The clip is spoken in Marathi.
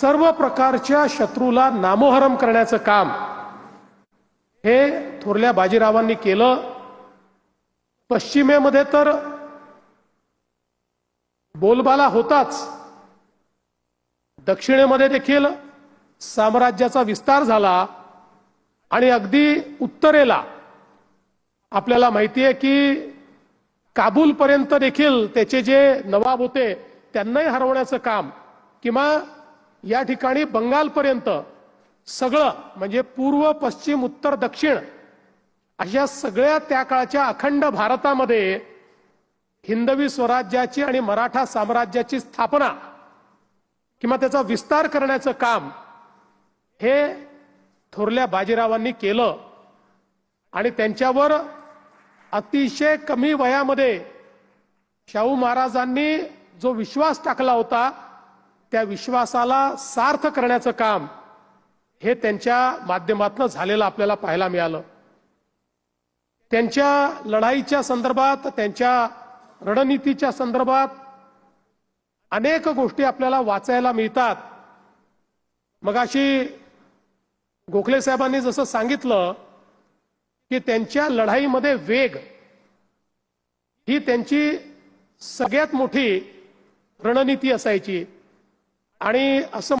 सर्व प्रकारच्या शत्रूला नामोहरम करण्याचं काम हे थोरल्या बाजीरावांनी केलं. पश्चिमेमध्ये तर बोलबाला होताच. दक्षिणेमध्ये देखील साम्राज्याचा विस्तार झाला आणि अगदी उत्तरेला. आपल्याला माहिती आहे की काबूलपर्यंत देखील त्याचे जे नवाब होते त्यांनाही हरवण्याचं काम किंवा या ठिकाणी बंगालपर्यंत सगळं म्हणजे पूर्व पश्चिम उत्तर दक्षिण अशा सगळ्या त्या काळच्या अखंड भारतामध्ये हिंदवी स्वराज्याची आणि मराठा साम्राज्याची स्थापना किंवा त्याचा विस्तार करण्याचं काम हे थोरल्या बाजीरावांनी केलं. आणि त्यांच्यावर अतिशय कमी वयामध्ये शाहू महाराजांनी जो विश्वास टाकला होता त्या विश्वासाला सार्थ करण्याचं काम हे त्यांच्या माध्यमातून झालेलं आपल्याला पाहायला मिळालं. त्यांच्या लढाईच्या संदर्भात त्यांच्या रणनीतीच्या संदर्भात अनेक गोष्टी आपल्याला वाचायला मिळतात. मगाशी गोखले साहेबांनी जसं सांगितलं की त्यांच्या लढाईमध्ये वेग ही त्यांची सगळ्यात मोठी रणनीती असायची. आणि असं